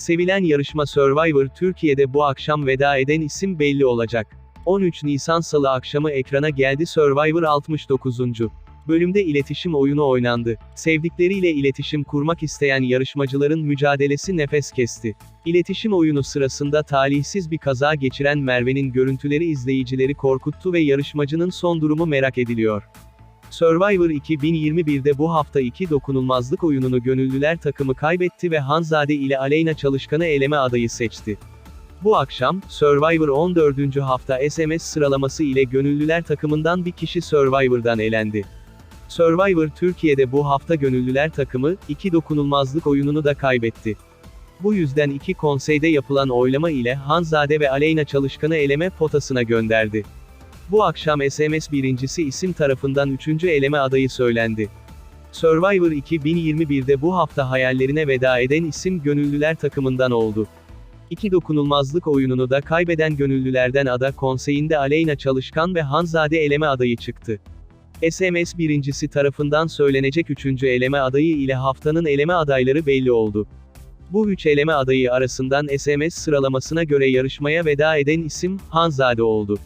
Sevilen yarışma Survivor Türkiye'de bu akşam veda eden isim belli olacak. 13 Nisan Salı akşamı ekrana geldi Survivor 69. Bölümde iletişim oyunu oynandı. Sevdikleriyle iletişim kurmak isteyen yarışmacıların mücadelesi nefes kesti. İletişim oyunu sırasında talihsiz bir kaza geçiren Merve'nin görüntüleri izleyicileri korkuttu ve yarışmacının son durumu merak ediliyor. Survivor 2021'de bu hafta iki dokunulmazlık oyununu gönüllüler takımı kaybetti ve Hanzade ile Aleyna Çalışkan'ı eleme adayı seçti. Bu akşam, Survivor 14. hafta SMS sıralaması ile gönüllüler takımından bir kişi Survivor'dan elendi. Survivor Türkiye'de bu hafta gönüllüler takımı, iki dokunulmazlık oyununu da kaybetti. Bu yüzden iki konseyde yapılan oylama ile Hanzade ve Aleyna Çalışkan'ı eleme potasına gönderdi. Bu akşam SMS birincisi isim tarafından üçüncü eleme adayı söylendi. Survivor 2021'de bu hafta hayallerine veda eden isim gönüllüler takımından oldu. İki dokunulmazlık oyununu da kaybeden gönüllülerden ada konseyinde Aleyna Çalışkan ve Hanzade eleme adayı çıktı. SMS birincisi tarafından söylenecek üçüncü eleme adayı ile haftanın eleme adayları belli oldu. Bu üç eleme adayı arasından SMS sıralamasına göre yarışmaya veda eden isim, Hanzade oldu.